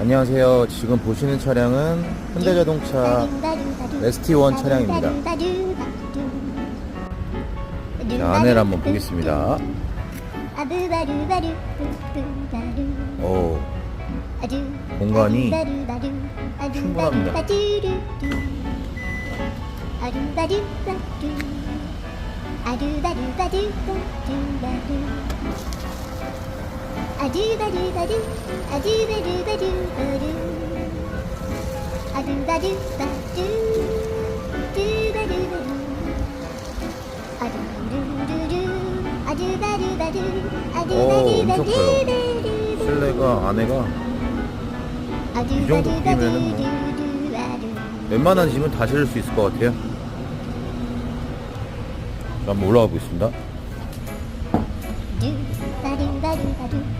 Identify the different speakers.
Speaker 1: 안녕하세요. 지금 보시는 차량은 현대자동차 ST1 차량입니다. 자, 안내를 한번 보겠습니다. 오, 공간이 충분합니다.
Speaker 2: 아 두다두다두 아두다두다두다두 아두다두다두 두다두다두 아두루루루
Speaker 1: 커요.
Speaker 2: 아두다두다두다두
Speaker 1: 실내가 안에가 이 정도 뭐. 웬만한 짐은 다 실을 수 있을 것 같아요. 자, 한번 올라가 보겠습니다.
Speaker 2: 두 다두 다두 다두
Speaker 1: 오.
Speaker 2: 다두 다두 다두